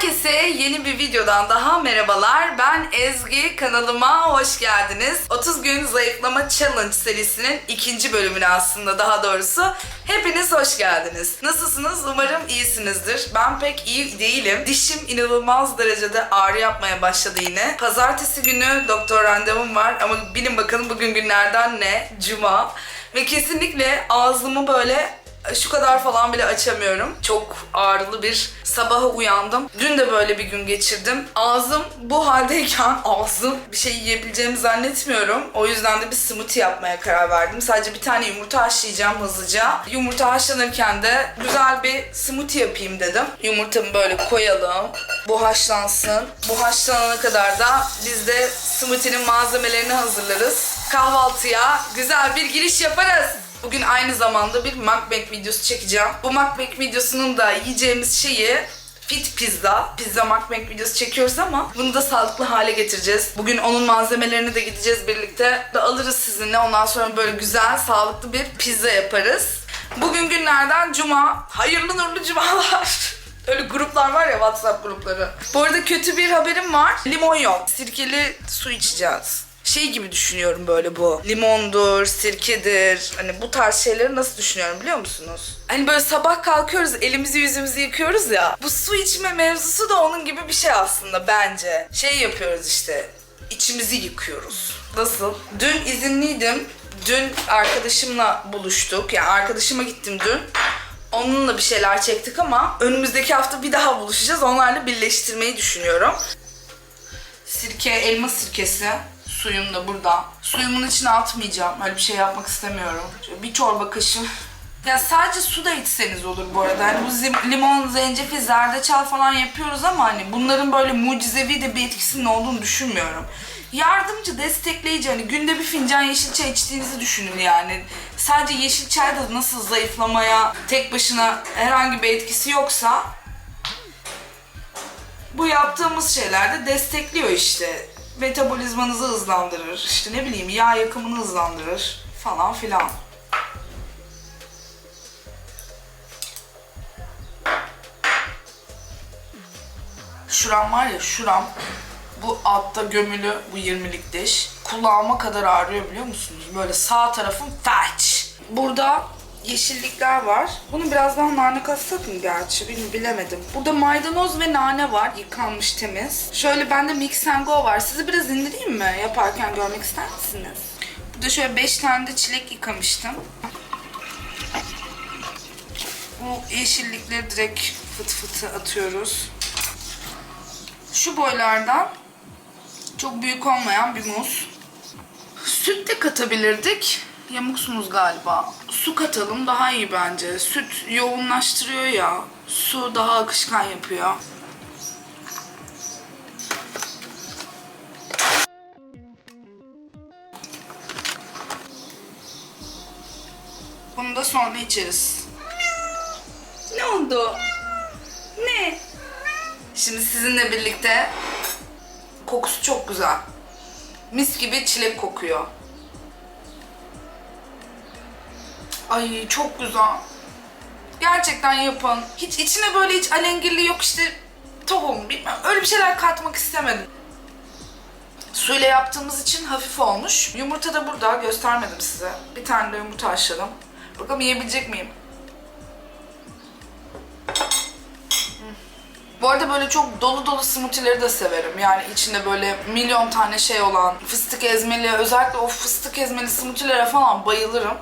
Herkese yeni bir videodan daha merhabalar. Ben Ezgi. Kanalıma hoş geldiniz. 30 gün zayıflama challenge serisinin ikinci bölümüne aslında daha doğrusu. Hepiniz hoş geldiniz. Nasılsınız? Umarım iyisinizdir. Ben pek iyi değilim. Dişim inanılmaz derecede ağrı yapmaya başladı yine. Pazartesi günü doktor randevum var ama bilin bakalım bugün günlerden ne? Cuma. Ve kesinlikle ağzımı böyle şu kadar falan bile açamıyorum. Çok ağrılı bir sabaha uyandım. Dün de böyle bir gün geçirdim. Ağzım bu haldeyken ağzım bir şey yiyebileceğimi zannetmiyorum. O yüzden de bir smoothie yapmaya karar verdim. Sadece bir tane yumurta haşlayacağım hızlıca. Yumurta haşlanırken de güzel bir smoothie yapayım dedim. Yumurtamı böyle koyalım. Bu haşlansın. Bu haşlanana kadar da biz de smoothie'nin malzemelerini hazırlarız. Kahvaltıya güzel bir giriş yaparız. Bugün aynı zamanda bir mukbang videosu çekeceğim. Bu mukbang videosunun da yiyeceğimiz şeyi fit pizza. Pizza mukbang videosu çekiyoruz ama bunu da sağlıklı hale getireceğiz. Bugün onun malzemelerini de gideceğiz birlikte. De alırız sizinle. Ondan sonra böyle güzel, sağlıklı bir pizza yaparız. Bugün günlerden cuma. Hayırlı nurlu cumalar. Öyle gruplar var ya WhatsApp grupları. Bu arada kötü bir haberim var. Limon yok. Sirkeli su içeceğiz şey gibi düşünüyorum böyle bu. Limondur, sirkedir. Hani bu tarz şeyleri nasıl düşünüyorum biliyor musunuz? Hani böyle sabah kalkıyoruz, elimizi yüzümüzü yıkıyoruz ya. Bu su içme mevzusu da onun gibi bir şey aslında bence. Şey yapıyoruz işte. içimizi yıkıyoruz. Nasıl? Dün izinliydim. Dün arkadaşımla buluştuk. Yani arkadaşıma gittim dün. Onunla bir şeyler çektik ama önümüzdeki hafta bir daha buluşacağız. Onlarla birleştirmeyi düşünüyorum. Sirke, elma sirkesi. Suyum da burada. Suyumun içine atmayacağım. Öyle bir şey yapmak istemiyorum. Bir çorba kaşığı. Ya sadece su da içseniz olur bu arada. Hani bu limon, zencefil, zerdeçal falan yapıyoruz ama hani bunların böyle mucizevi de bir etkisinin olduğunu düşünmüyorum. Yardımcı, destekleyici hani günde bir fincan yeşil çay içtiğinizi düşünün yani. Sadece yeşil çay da nasıl zayıflamaya tek başına herhangi bir etkisi yoksa bu yaptığımız şeyler de destekliyor işte. Metabolizmanızı hızlandırır, işte ne bileyim yağ yakımını hızlandırır falan filan. Şuram var ya şuram bu altta gömülü bu 20'lik diş. Kulağıma kadar ağrıyor biliyor musunuz? Böyle sağ tarafım felç. Burada yeşillikler var. Bunu biraz daha nane katsak mı gerçi bilmiyorum bilemedim. Burada maydanoz ve nane var yıkanmış temiz. Şöyle bende mix and go var. Sizi biraz indireyim mi? Yaparken görmek ister misiniz? Burada şöyle 5 tane de çilek yıkamıştım. Bu yeşillikleri direkt fıt fıtı atıyoruz. Şu boylardan çok büyük olmayan bir muz. Süt de katabilirdik. Yamuksunuz galiba. Su katalım daha iyi bence. Süt yoğunlaştırıyor ya. Su daha akışkan yapıyor. Bunu da sonra içeriz. Ne oldu? Ne? Şimdi sizinle birlikte kokusu çok güzel. Mis gibi çilek kokuyor. Ay çok güzel. Gerçekten yapın. Hiç içine böyle hiç alengirli yok işte tohum bilmem öyle bir şeyler katmak istemedim. Suyla yaptığımız için hafif olmuş. Yumurta da burada göstermedim size. Bir tane de yumurta haşladım. Bakalım yiyebilecek miyim? Bu arada böyle çok dolu dolu smoothie'leri de severim. Yani içinde böyle milyon tane şey olan fıstık ezmeli, özellikle o fıstık ezmeli smoothie'lere falan bayılırım.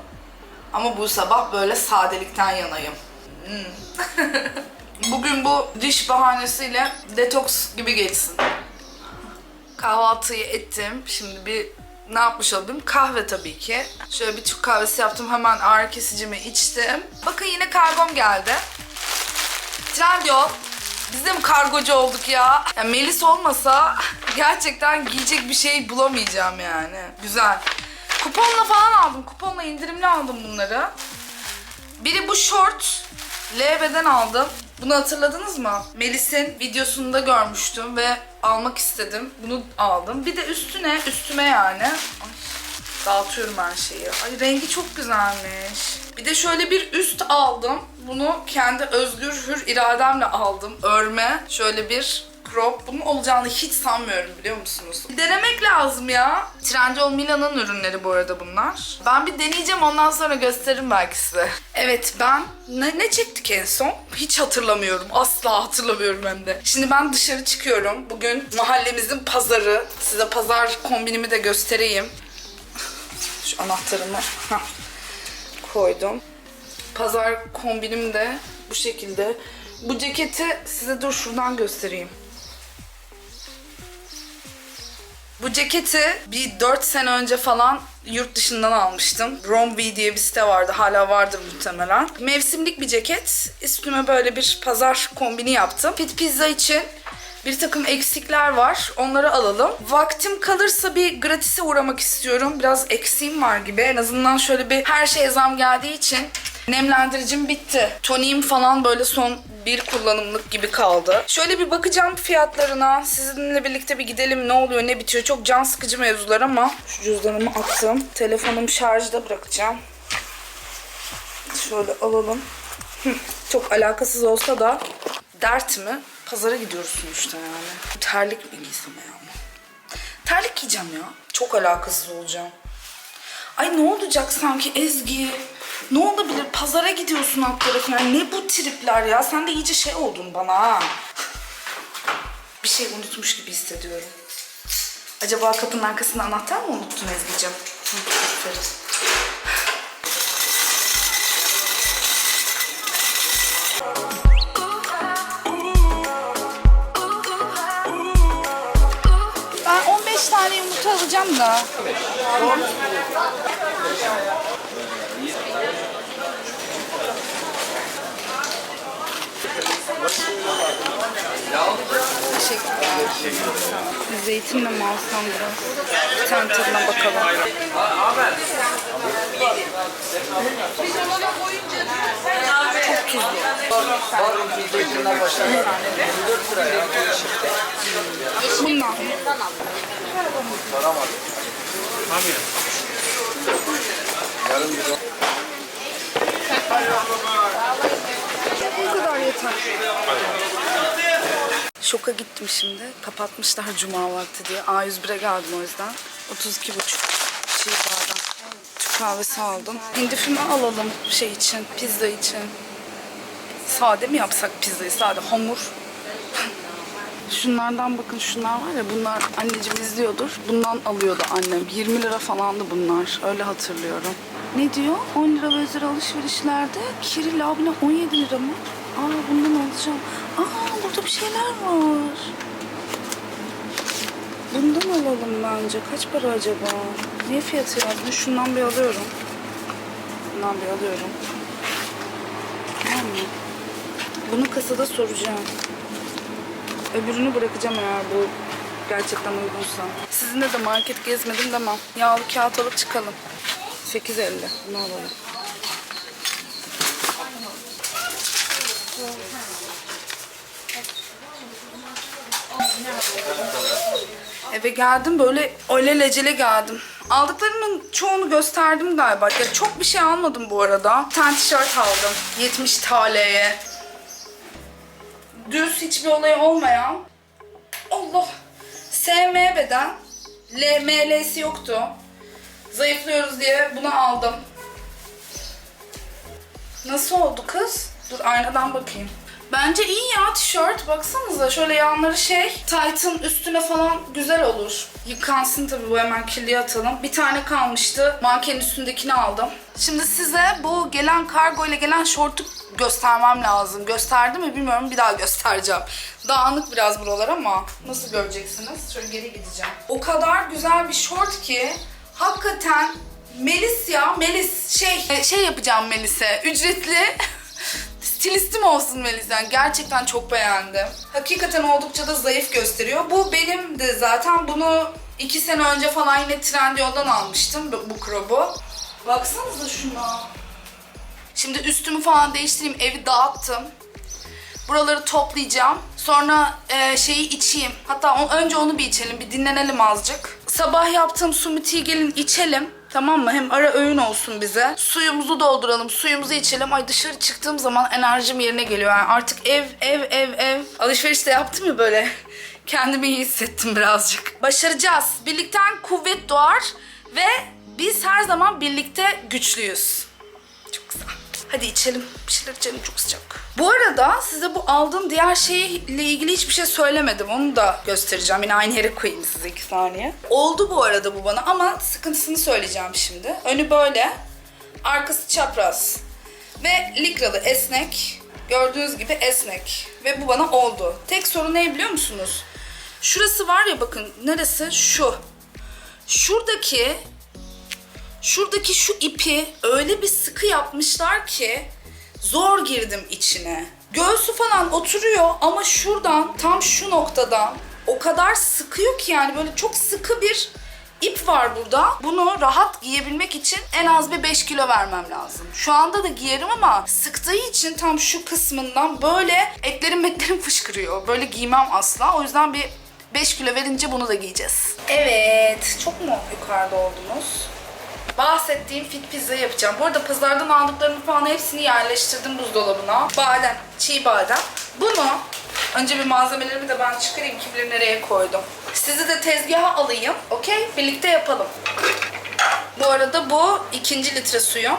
Ama bu sabah böyle sadelikten yanayım. Hmm. Bugün bu diş bahanesiyle detoks gibi geçsin. Kahvaltıyı ettim. Şimdi bir ne yapmış oldum? Kahve tabii ki. Şöyle bir Türk kahvesi yaptım. Hemen ağrı kesicimi içtim. Bakın yine kargom geldi. Trendyol. Biz de mi kargocu olduk ya? ya? Melis olmasa gerçekten giyecek bir şey bulamayacağım yani. Güzel. Kuponla falan aldım. Kuponla indirimli aldım bunları. Biri bu short. LB'den aldım. Bunu hatırladınız mı? Melis'in videosunda görmüştüm ve almak istedim. Bunu aldım. Bir de üstüne, üstüme yani. Ay, Dağıtıyorum her şeyi. Ay rengi çok güzelmiş. Bir de şöyle bir üst aldım. Bunu kendi özgür hür irademle aldım. Örme. Şöyle bir crop. Bunun olacağını hiç sanmıyorum biliyor musunuz? Bir denemek lazım ya. Trendyol Mila'nın ürünleri bu arada bunlar. Ben bir deneyeceğim ondan sonra gösteririm belki size. Evet ben ne, ne çektik en son? Hiç hatırlamıyorum. Asla hatırlamıyorum hem de. Şimdi ben dışarı çıkıyorum. Bugün mahallemizin pazarı. Size pazar kombinimi de göstereyim. Şu anahtarımı koydum. Pazar kombinim de bu şekilde. Bu ceketi size dur şuradan göstereyim. Bu ceketi bir 4 sene önce falan yurt dışından almıştım. Romvi diye bir site vardı. Hala vardır muhtemelen. Mevsimlik bir ceket. Üstüme böyle bir pazar kombini yaptım. Pit pizza için bir takım eksikler var. Onları alalım. Vaktim kalırsa bir gratise uğramak istiyorum. Biraz eksiğim var gibi. En azından şöyle bir her şeye zam geldiği için Nemlendiricim bitti. Toniğim falan böyle son bir kullanımlık gibi kaldı. Şöyle bir bakacağım fiyatlarına. Sizinle birlikte bir gidelim ne oluyor ne bitiyor. Çok can sıkıcı mevzular ama şu cüzdanımı attım. Telefonum şarjda bırakacağım. Şöyle alalım. Çok alakasız olsa da dert mi? Pazara gidiyoruz sonuçta yani. Terlik mi giysem ya? Terlik giyeceğim ya. Çok alakasız olacağım. Ay ne olacak sanki Ezgi? Ne olabilir? Pazara gidiyorsun alt tarafına. Ne bu tripler ya? Sen de iyice şey oldun bana ha. Bir şey unutmuş gibi hissediyorum. Acaba kapının arkasında anahtar mı unuttun Ezgi'cim? Ben 15 tane yumurta alacağım da. Teşekkürler. Zeytinle mi alsam biraz? Bir tane tadına bakalım. Çok tuzlu. Bundan. Bu kadar yeter. Şoka gittim şimdi. Kapatmışlar cuma vakti diye. A101'e geldim o yüzden. 32 buçuk şey bardak. Türk kahvesi aldım. Hindifimi alalım şey için, pizza için. Sade mi yapsak pizzayı? Sade hamur. Şunlardan bakın şunlar var ya bunlar anneciğim izliyordur. Bundan alıyordu annem. 20 lira falandı bunlar. Öyle hatırlıyorum. Ne diyor? 10 lira ve üzeri alışverişlerde Kiril abine 17 lira mı? Aa bundan alacağım. Aa bir şeyler var. Bundan alalım bence. Kaç para acaba? Niye fiyatı yazmış? Şundan bir alıyorum. Bundan bir alıyorum. Tamam mı? Bunu kasada soracağım. Öbürünü bırakacağım eğer bu gerçekten uygunsa. Sizinle de market gezmedim demem. Yağlı kağıt alıp çıkalım. 8.50. Bunu alalım. Eve geldim böyle alelacele geldim. Aldıklarımın çoğunu gösterdim galiba. Ya çok bir şey almadım bu arada. Bir tane tişört aldım. 70 TL'ye. Düz hiçbir olayı olmayan. Allah. SM beden. L, ML'si yoktu. Zayıflıyoruz diye bunu aldım. Nasıl oldu kız? Dur aynadan bakayım. Bence iyi ya tişört. Baksanıza şöyle yanları şey. Tight'ın üstüne falan güzel olur. Yıkansın tabii bu hemen kirliye atalım. Bir tane kalmıştı. Mankenin üstündekini aldım. Şimdi size bu gelen kargo ile gelen şortu göstermem lazım. Gösterdi mi bilmiyorum. Bir daha göstereceğim. Dağınık biraz buralar ama nasıl göreceksiniz? Şöyle geri gideceğim. O kadar güzel bir şort ki hakikaten Melis ya Melis şey şey yapacağım Melis'e ücretli stilistim olsun Melis yani gerçekten çok beğendim. Hakikaten oldukça da zayıf gösteriyor. Bu benim de zaten bunu iki sene önce falan yine Trendyol'dan almıştım bu, bu krobu. Baksanıza şuna. Şimdi üstümü falan değiştireyim evi dağıttım. Buraları toplayacağım. Sonra e, şeyi içeyim. Hatta o- önce onu bir içelim, bir dinlenelim azıcık. Sabah yaptığım smoothiyi gelin içelim. Tamam mı? Hem ara öğün olsun bize. Suyumuzu dolduralım, suyumuzu içelim. Ay dışarı çıktığım zaman enerjim yerine geliyor. Yani artık ev, ev, ev, ev. Alışveriş de yaptım ya böyle. Kendimi iyi hissettim birazcık. Başaracağız. Birlikten kuvvet doğar ve biz her zaman birlikte güçlüyüz. Çok güzel. Hadi içelim. Bir şeyler içelim çok sıcak. Bu arada size bu aldığım diğer şeyle ilgili hiçbir şey söylemedim. Onu da göstereceğim. Yine aynı yere koyayım size iki saniye. Oldu bu arada bu bana ama sıkıntısını söyleyeceğim şimdi. Önü böyle. Arkası çapraz. Ve likralı esnek. Gördüğünüz gibi esnek. Ve bu bana oldu. Tek sorun ne biliyor musunuz? Şurası var ya bakın. Neresi? Şu. Şuradaki Şuradaki şu ipi öyle bir sıkı yapmışlar ki zor girdim içine. Göğsü falan oturuyor ama şuradan tam şu noktadan o kadar sıkıyor ki yani böyle çok sıkı bir ip var burada. Bunu rahat giyebilmek için en az bir 5 kilo vermem lazım. Şu anda da giyerim ama sıktığı için tam şu kısmından böyle etlerim etlerim fışkırıyor. Böyle giymem asla. O yüzden bir 5 kilo verince bunu da giyeceğiz. Evet. Çok mu yukarıda oldunuz? Bahsettiğim fit pizza yapacağım. Bu arada pazardan aldıklarımı falan hepsini yerleştirdim buzdolabına. Badem, çiğ badem. Bunu önce bir malzemelerimi de ben çıkarayım kim bilir nereye koydum. Sizi de tezgaha alayım. Okey? Birlikte yapalım. Bu arada bu ikinci litre suyum.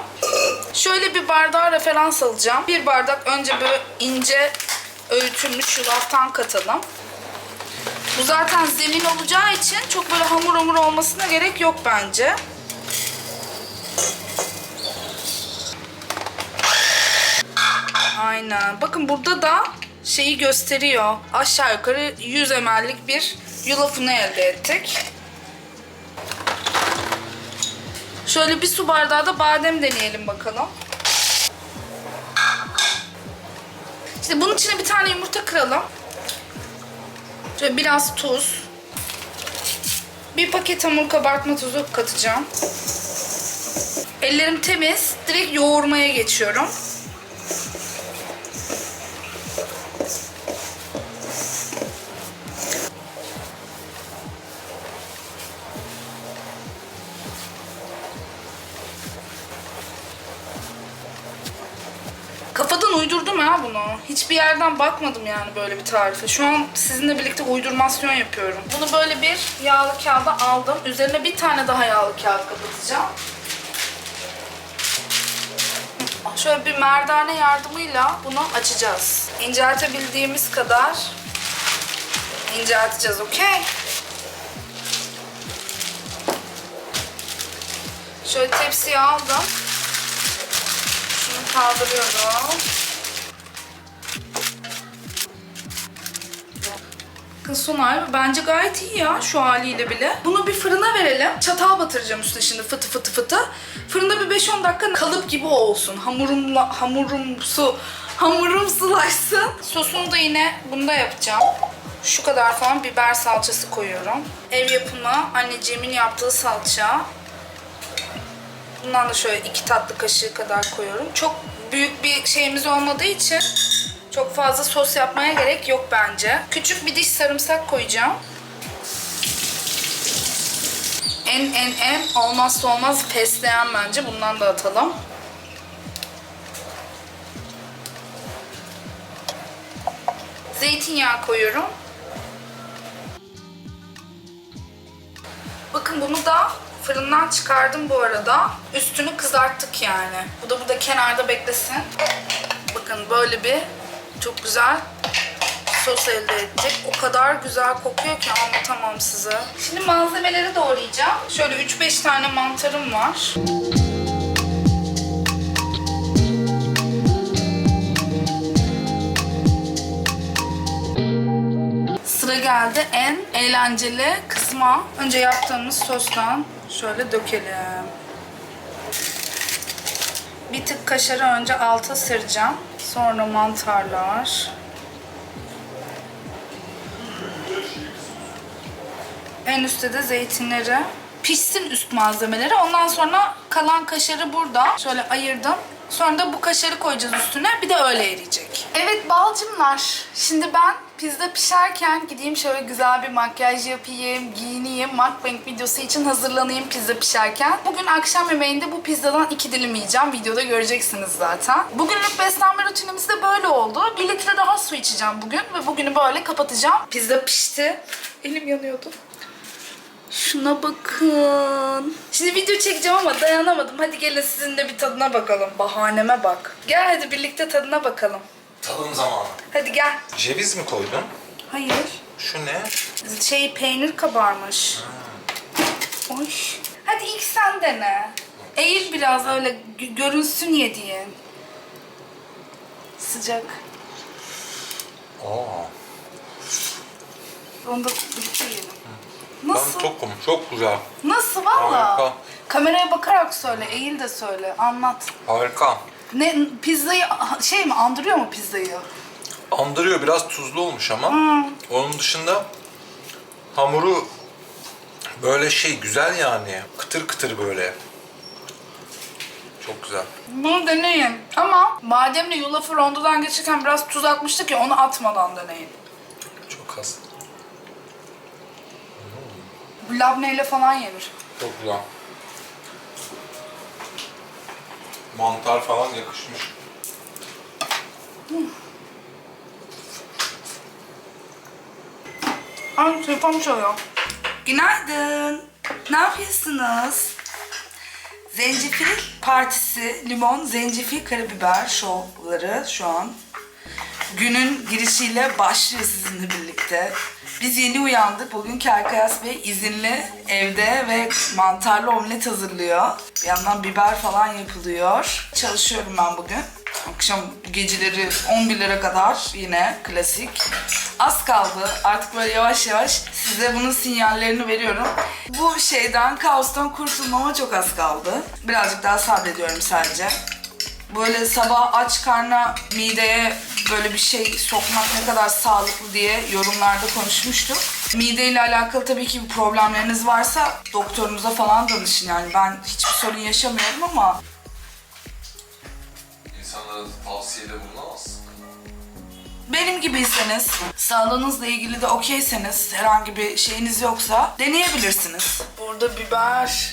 Şöyle bir bardağa referans alacağım. Bir bardak önce böyle ince öğütülmüş yulaftan katalım. Bu zaten zemin olacağı için çok böyle hamur hamur olmasına gerek yok bence. Aynen. Bakın burada da şeyi gösteriyor. Aşağı yukarı 100 ml'lik bir yulafını elde ettik. Şöyle bir su bardağı da badem deneyelim bakalım. Şimdi bunun içine bir tane yumurta kıralım. Şöyle biraz tuz. Bir paket hamur kabartma tuzu katacağım. Ellerim temiz. Direkt yoğurmaya geçiyorum. Yerden bakmadım yani böyle bir tarife. Şu an sizinle birlikte uydurmasyon yapıyorum. Bunu böyle bir yağlı kağıda aldım. Üzerine bir tane daha yağlı kağıt kapatacağım. Şöyle bir merdane yardımıyla bunu açacağız. İnceltebildiğimiz kadar incelteceğiz, okey? Şöyle tepsiye aldım. Şunu kaldırıyorum. Hali bence gayet iyi ya şu haliyle bile. Bunu bir fırına verelim. Çatal batıracağım üstüne şimdi fıtı fıtı fıtı. Fırında bir 5-10 dakika kalıp gibi olsun. Hamurumla, hamurumsu, hamurumsulaşsın. Sosunu da yine bunda yapacağım. Şu kadar falan biber salçası koyuyorum. Ev yapımı anneciğimin yaptığı salça. Bundan da şöyle iki tatlı kaşığı kadar koyuyorum. Çok büyük bir şeyimiz olmadığı için çok fazla sos yapmaya gerek yok bence. Küçük bir diş sarımsak koyacağım. En en en olmazsa olmaz fesleğen bence. Bundan da atalım. Zeytinyağı koyuyorum. Bakın bunu da fırından çıkardım bu arada. Üstünü kızarttık yani. Bu da burada kenarda beklesin. Bakın böyle bir çok güzel sos elde ettik. O kadar güzel kokuyor ki anlatamam size. Şimdi malzemeleri doğrayacağım. Şöyle 3-5 tane mantarım var. Sıra geldi en eğlenceli kısma. Önce yaptığımız sostan şöyle dökelim. Bir tık kaşarı önce alta sereceğim. Sonra mantarlar. En üstte de zeytinleri. Pişsin üst malzemeleri. Ondan sonra kalan kaşarı burada. Şöyle ayırdım. Sonra da bu kaşarı koyacağız üstüne. Bir de öyle eriyecek. Evet balcımlar. Şimdi ben pizza pişerken gideyim şöyle güzel bir makyaj yapayım, giyineyim, mukbang videosu için hazırlanayım pizza pişerken. Bugün akşam yemeğinde bu pizzadan iki dilim yiyeceğim. Videoda göreceksiniz zaten. Bugünlük beslenme rutinimiz de böyle oldu. Bir litre daha su içeceğim bugün ve bugünü böyle kapatacağım. Pizza pişti. Elim yanıyordu. Şuna bakın. Şimdi video çekeceğim ama dayanamadım. Hadi gelin sizin de bir tadına bakalım. Bahaneme bak. Gel hadi birlikte tadına bakalım. Tadım zamanı. Hadi gel. Ceviz mi koydun? Hayır. Şu ne? Şey peynir kabarmış. Oy. Hadi ilk sen dene. Eğil biraz öyle gö- görünsün yediğin. Sıcak. Aa, Onu da birlikte yiyelim. ben Nasıl? tokum. Çok güzel. Nasıl valla? Harika. Kameraya bakarak söyle, eğil de söyle, anlat. Harika. Ne pizzayı şey mi andırıyor mu pizzayı? Andırıyor. Biraz tuzlu olmuş ama. Onun dışında hamuru böyle şey güzel yani. Kıtır kıtır böyle. Çok güzel. Bunu deneyin. Ama bademle yulafı rondodan geçirken biraz tuz atmıştık ya onu atmadan deneyin. Çok az. Labneyle falan yenir. Çok güzel. Mantar falan yakışmış. Ay telefon çalıyor. Günaydın. Ne yapıyorsunuz? Zencefil partisi, limon, zencefil, karabiber şovları şu an. Günün girişiyle başlıyor sizinle birlikte. Biz yeni uyandık. Bugün Kerkayas Bey izinli evde ve mantarlı omlet hazırlıyor. Bir yandan biber falan yapılıyor. Çalışıyorum ben bugün. Akşam geceleri 11'lere kadar yine klasik. Az kaldı. Artık böyle yavaş yavaş size bunun sinyallerini veriyorum. Bu şeyden, kaostan kurtulmama çok az kaldı. Birazcık daha sabrediyorum sadece. Böyle sabah aç karna mideye böyle bir şey sokmak ne kadar sağlıklı diye yorumlarda konuşmuştuk. Mideyle alakalı tabii ki bir problemleriniz varsa doktorunuza falan danışın yani. Ben hiçbir sorun yaşamıyorum ama İnsanlara tavsiyede bulunamazsın. benim gibiyseniz, sağlığınızla ilgili de okeyseniz, herhangi bir şeyiniz yoksa deneyebilirsiniz. Burada biber,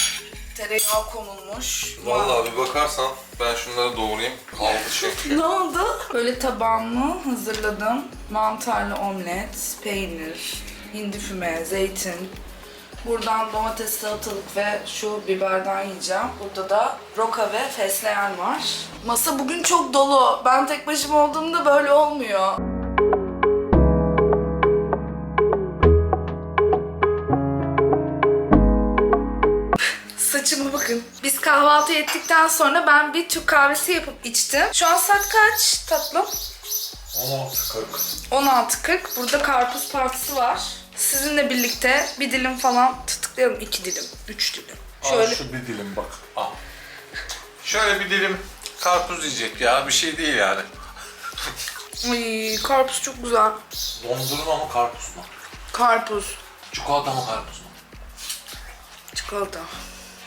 tereyağı konulmuş. Vallahi bir bakarsan ben şunları doğrayayım. Kaldı çünkü. Ne oldu? Böyle tabağımı hazırladım. Mantarlı omlet, peynir, hindi füme, zeytin. Buradan domates, salatalık ve şu biberden yiyeceğim. Burada da roka ve fesleğen var. Masa bugün çok dolu. Ben tek başıma olduğumda böyle olmuyor. Saçıma bakın. Biz kahvaltı ettikten sonra ben bir Türk kahvesi yapıp içtim. Şu an saat kaç tatlım? 16.40. 16.40. Burada karpuz partisi var. Sizinle birlikte bir dilim falan tıtıklayalım. iki dilim, üç dilim. Şöyle. Şöyle. şu bir dilim bak. Al. Şöyle bir dilim karpuz yiyecek ya. Bir şey değil yani. Ay karpuz çok güzel. Dondurma mı karpuz mu? Karpuz, Çikolata mı karpuz mu? çikolata.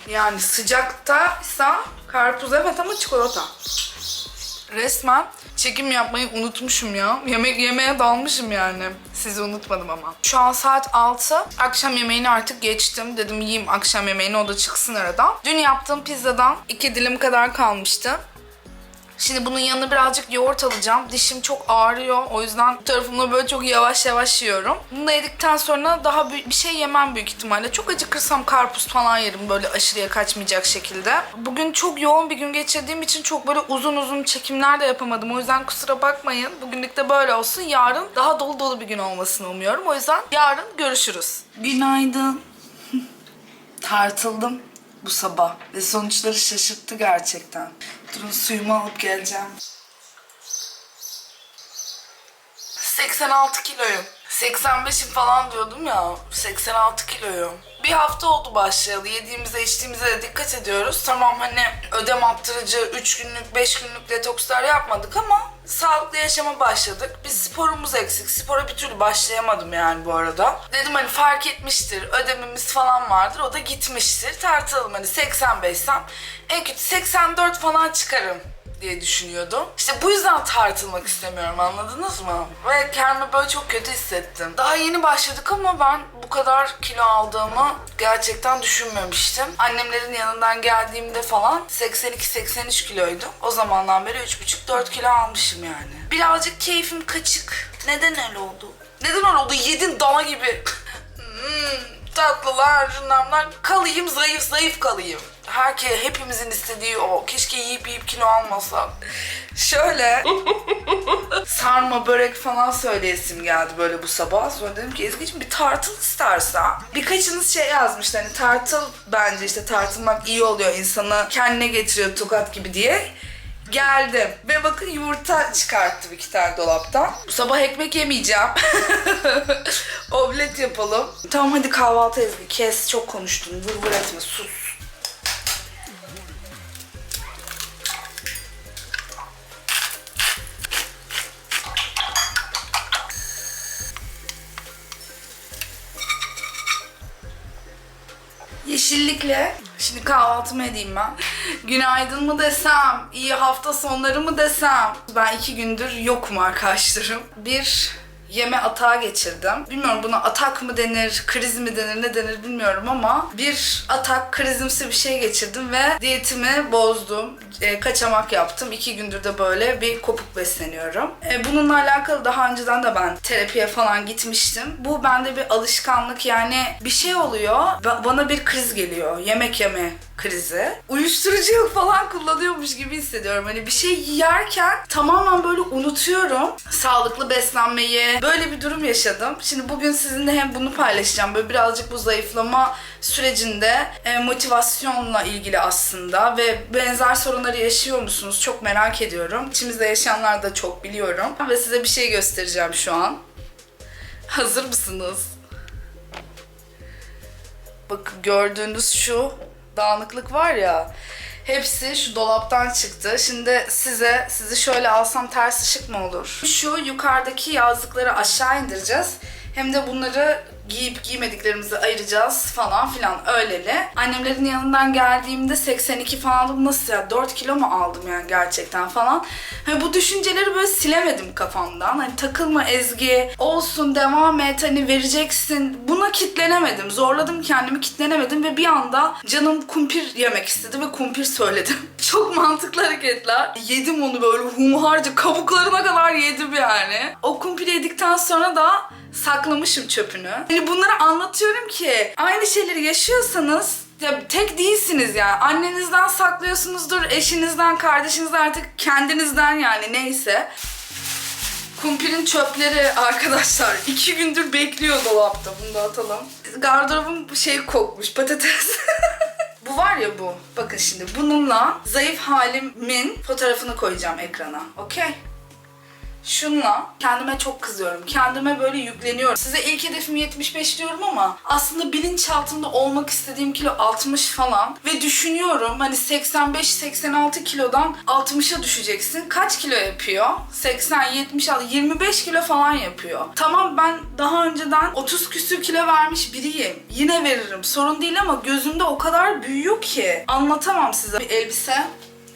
Yani sıcaktaysa karpuz evet ama çikolata. Resmen çekim yapmayı unutmuşum ya. Yemek yemeye dalmışım yani. Sizi unutmadım ama. Şu an saat 6. Akşam yemeğini artık geçtim. Dedim yiyeyim akşam yemeğini o da çıksın aradan. Dün yaptığım pizzadan iki dilim kadar kalmıştı. Şimdi bunun yanına birazcık yoğurt alacağım. Dişim çok ağrıyor. O yüzden bu tarafımda böyle çok yavaş yavaş yiyorum. Bunu da yedikten sonra daha bir şey yemem büyük ihtimalle. Çok acıkırsam karpuz falan yerim böyle aşırıya kaçmayacak şekilde. Bugün çok yoğun bir gün geçirdiğim için çok böyle uzun uzun çekimler de yapamadım. O yüzden kusura bakmayın. Bugünlük de böyle olsun. Yarın daha dolu dolu bir gün olmasını umuyorum. O yüzden yarın görüşürüz. Günaydın. Tartıldım bu sabah ve sonuçları şaşırttı gerçekten. Durun suyumu alıp geleceğim. 86 kiloyum. 85'im falan diyordum ya. 86 kiloyum. Bir hafta oldu başlayalı. Yediğimize içtiğimize de dikkat ediyoruz. Tamam hani ödem attırıcı 3 günlük 5 günlük detokslar yapmadık ama sağlıklı yaşama başladık. Biz sporumuz eksik. Spora bir türlü başlayamadım yani bu arada. Dedim hani fark etmiştir. Ödemimiz falan vardır. O da gitmiştir. Tartalım hani 85'sem en kötü 84 falan çıkarım. Diye düşünüyordum. İşte bu yüzden tartılmak istemiyorum anladınız mı? Ve kendimi böyle çok kötü hissettim. Daha yeni başladık ama ben bu kadar kilo aldığımı gerçekten düşünmemiştim. Annemlerin yanından geldiğimde falan 82-83 kiloydum. O zamandan beri 3,5-4 kilo almışım yani. Birazcık keyfim kaçık. Neden öyle oldu? Neden öyle oldu? Yedin dana gibi. Hmm, tatlılar, şunlar kalayım zayıf zayıf kalayım. Herkes hepimizin istediği o. Keşke yiyip yiyip kilo almasam. Şöyle sarma börek falan söyleyesim geldi böyle bu sabah. Sonra dedim ki Ezgi'cim bir tartıl istersen. Birkaçınız şey yazmış hani tartıl bence işte tartılmak iyi oluyor insanı kendine getiriyor tokat gibi diye. Geldim ve bakın yumurta çıkarttım iki tane dolaptan. Bu sabah ekmek yemeyeceğim. Omlet yapalım. Tamam hadi kahvaltı Ezgi. Kes çok konuştun. Vur vur etme sus. Yeşillikle. Şimdi kahvaltımı edeyim ben. Günaydın mı desem, iyi hafta sonları mı desem. Ben iki gündür yokum arkadaşlarım. Bir yeme atağı geçirdim. Bilmiyorum buna atak mı denir, kriz mi denir, ne denir bilmiyorum ama bir atak, krizimsi bir şey geçirdim ve diyetimi bozdum. E, kaçamak yaptım. İki gündür de böyle bir kopuk besleniyorum. E, bununla alakalı daha önceden de ben terapiye falan gitmiştim. Bu bende bir alışkanlık yani bir şey oluyor. ba- Bana bir kriz geliyor. Yemek yeme krizi. Uyuşturucu yok falan kullanıyormuş gibi hissediyorum. Hani bir şey yerken tamamen böyle unutuyorum. Sağlıklı beslenmeyi. Böyle bir durum yaşadım. Şimdi bugün sizinle hem bunu paylaşacağım. Böyle birazcık bu zayıflama sürecinde e, motivasyonla ilgili aslında ve benzer sorunları yaşıyor musunuz? Çok merak ediyorum. İçimizde yaşayanlar da çok biliyorum. Ve size bir şey göstereceğim şu an. Hazır mısınız? Bakın gördüğünüz şu dağınıklık var ya. Hepsi şu dolaptan çıktı. Şimdi size sizi şöyle alsam ters ışık mı olur? Şu yukarıdaki yazlıkları aşağı indireceğiz. Hem de bunları giyip giymediklerimizi ayıracağız falan filan öyleli. Annemlerin yanından geldiğimde 82 falan aldım. Nasıl ya 4 kilo mu aldım yani gerçekten falan. Hani bu düşünceleri böyle silemedim kafamdan. Hani takılma Ezgi olsun devam et hani vereceksin. Buna kitlenemedim. Zorladım kendimi kitlenemedim ve bir anda canım kumpir yemek istedi ve kumpir söyledim. Çok mantıklı hareketler. Yedim onu böyle humharca kabuklarına kadar yedim yani. O kumpiri yedikten sonra da saklamışım çöpünü. Hani bunları anlatıyorum ki aynı şeyleri yaşıyorsanız ya tek değilsiniz ya. Annenizden saklıyorsunuzdur, eşinizden, kardeşinizden artık kendinizden yani neyse. Kumpirin çöpleri arkadaşlar iki gündür bekliyor dolapta. Bunu da atalım. Gardırobum şey kokmuş patates. bu var ya bu. Bakın şimdi bununla zayıf halimin fotoğrafını koyacağım ekrana. Okey? Şunla kendime çok kızıyorum. Kendime böyle yükleniyorum. Size ilk hedefim 75 diyorum ama aslında bilinçaltımda olmak istediğim kilo 60 falan. Ve düşünüyorum hani 85-86 kilodan 60'a düşeceksin. Kaç kilo yapıyor? 80, 76, 25 kilo falan yapıyor. Tamam ben daha önceden 30 küsür kilo vermiş biriyim. Yine veririm. Sorun değil ama gözümde o kadar büyüyor ki. Anlatamam size. Bir elbise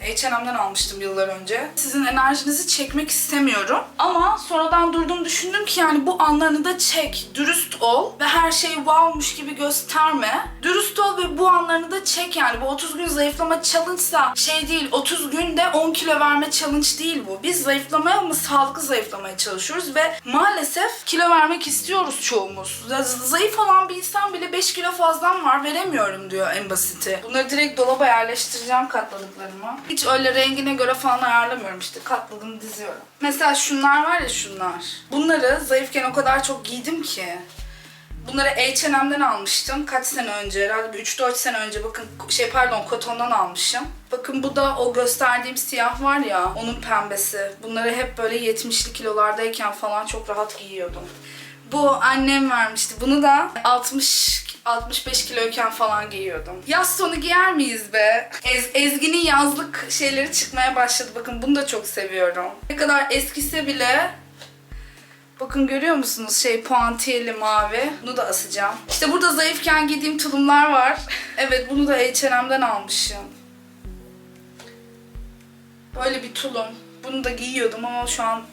H&M'den almıştım yıllar önce. Sizin enerjinizi çekmek istemiyorum. Ama sonradan durdum düşündüm ki yani bu anlarını da çek. Dürüst ol ve her şey wowmuş gibi gösterme. Dürüst ol ve bu anlarını da çek yani. Bu 30 gün zayıflama challenge'sa şey değil. 30 günde 10 kilo verme challenge değil bu. Biz zayıflamaya ama sağlıklı zayıflamaya çalışıyoruz ve maalesef kilo vermek istiyoruz çoğumuz. Zayıf olan bir insan bile 5 kilo fazlam var veremiyorum diyor en basiti. Bunları direkt dolaba yerleştireceğim katladıklarımı. Hiç öyle rengine göre falan ayarlamıyorum işte katladım diziyorum. Mesela şunlar var ya şunlar. Bunları zayıfken o kadar çok giydim ki. Bunları H&M'den almıştım. Kaç sene önce? Herhalde bir 3-4 sene önce. Bakın şey pardon kotondan almışım. Bakın bu da o gösterdiğim siyah var ya onun pembesi. Bunları hep böyle 70'li kilolardayken falan çok rahat giyiyordum. Bu annem vermişti. Bunu da 60 65 kiloyken falan giyiyordum. Yaz sonu giyer miyiz be? Ez, Ezgi'nin yazlık şeyleri çıkmaya başladı. Bakın bunu da çok seviyorum. Ne kadar eskise bile Bakın görüyor musunuz şey puantiyeli mavi. Bunu da asacağım. İşte burada zayıfken giydiğim tulumlar var. Evet bunu da H&M'den almışım. Böyle bir tulum. Bunu da giyiyordum ama şu an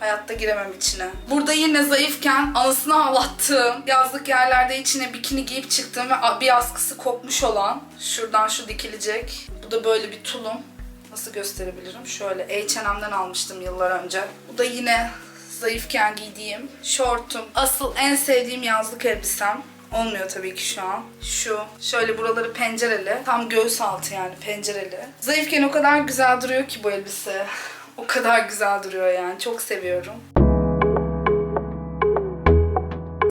hayatta giremem içine. Burada yine zayıfken anasını ağlattığım, yazlık yerlerde içine bikini giyip çıktığım ve bir askısı kopmuş olan, şuradan şu dikilecek. Bu da böyle bir tulum. Nasıl gösterebilirim? Şöyle H&M'den almıştım yıllar önce. Bu da yine zayıfken giydiğim şortum. Asıl en sevdiğim yazlık elbisem. Olmuyor tabii ki şu an. Şu. Şöyle buraları pencereli. Tam göğüs altı yani pencereli. Zayıfken o kadar güzel duruyor ki bu elbise. O kadar güzel duruyor yani. Çok seviyorum.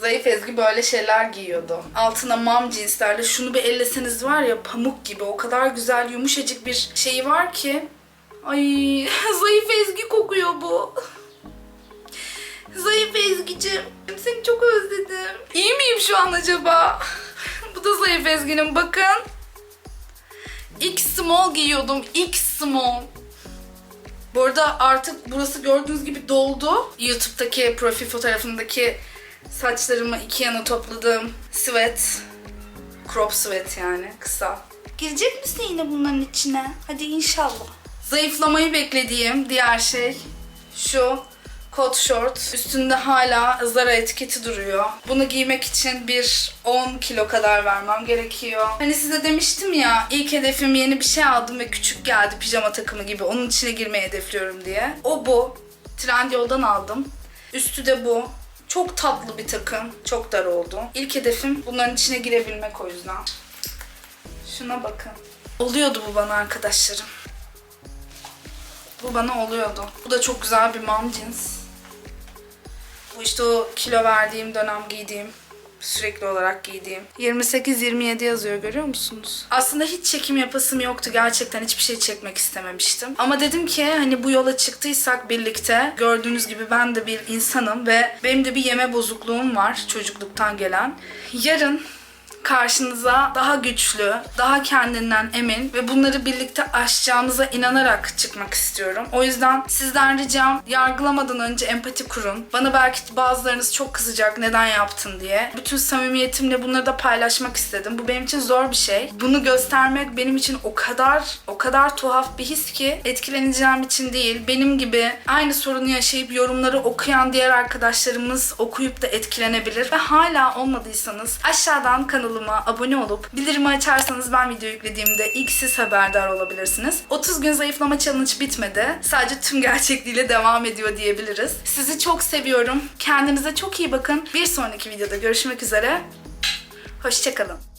Zayıf Ezgi böyle şeyler giyiyordu. Altına mam cinslerle şunu bir elleseniz var ya pamuk gibi o kadar güzel yumuşacık bir şeyi var ki. Ay zayıf Ezgi kokuyor bu. Zayıf Ezgi'cim seni çok özledim. İyi miyim şu an acaba? bu da Zayıf Ezgi'nin bakın. X small giyiyordum. X small. Bu arada artık burası gördüğünüz gibi doldu. YouTube'daki profil fotoğrafındaki saçlarımı iki yana topladığım sweat. Crop sweat yani kısa. Girecek misin yine bunların içine? Hadi inşallah. Zayıflamayı beklediğim diğer şey şu kot short. Üstünde hala Zara etiketi duruyor. Bunu giymek için bir 10 kilo kadar vermem gerekiyor. Hani size demiştim ya ilk hedefim yeni bir şey aldım ve küçük geldi pijama takımı gibi. Onun içine girmeyi hedefliyorum diye. O bu. Trendyol'dan aldım. Üstü de bu. Çok tatlı bir takım. Çok dar oldu. İlk hedefim bunların içine girebilmek o yüzden. Şuna bakın. Oluyordu bu bana arkadaşlarım. Bu bana oluyordu. Bu da çok güzel bir mom jeans. Bu işte o kilo verdiğim dönem giydiğim sürekli olarak giydiğim. 28-27 yazıyor görüyor musunuz? Aslında hiç çekim yapasım yoktu gerçekten hiçbir şey çekmek istememiştim. Ama dedim ki hani bu yola çıktıysak birlikte gördüğünüz gibi ben de bir insanım ve benim de bir yeme bozukluğum var çocukluktan gelen. Yarın karşınıza daha güçlü, daha kendinden emin ve bunları birlikte aşacağımıza inanarak çıkmak istiyorum. O yüzden sizden ricam yargılamadan önce empati kurun. Bana belki bazılarınız çok kızacak neden yaptın diye. Bütün samimiyetimle bunları da paylaşmak istedim. Bu benim için zor bir şey. Bunu göstermek benim için o kadar o kadar tuhaf bir his ki etkileneceğim için değil. Benim gibi aynı sorunu yaşayıp yorumları okuyan diğer arkadaşlarımız okuyup da etkilenebilir ve hala olmadıysanız aşağıdan kanalıma abone olup bildirimi açarsanız ben video yüklediğimde ilk siz haberdar olabilirsiniz. 30 gün zayıflama challenge bitmedi. Sadece tüm gerçekliğiyle devam ediyor diyebiliriz. Sizi çok seviyorum. Kendinize çok iyi bakın. Bir sonraki videoda görüşmek üzere. Hoşçakalın.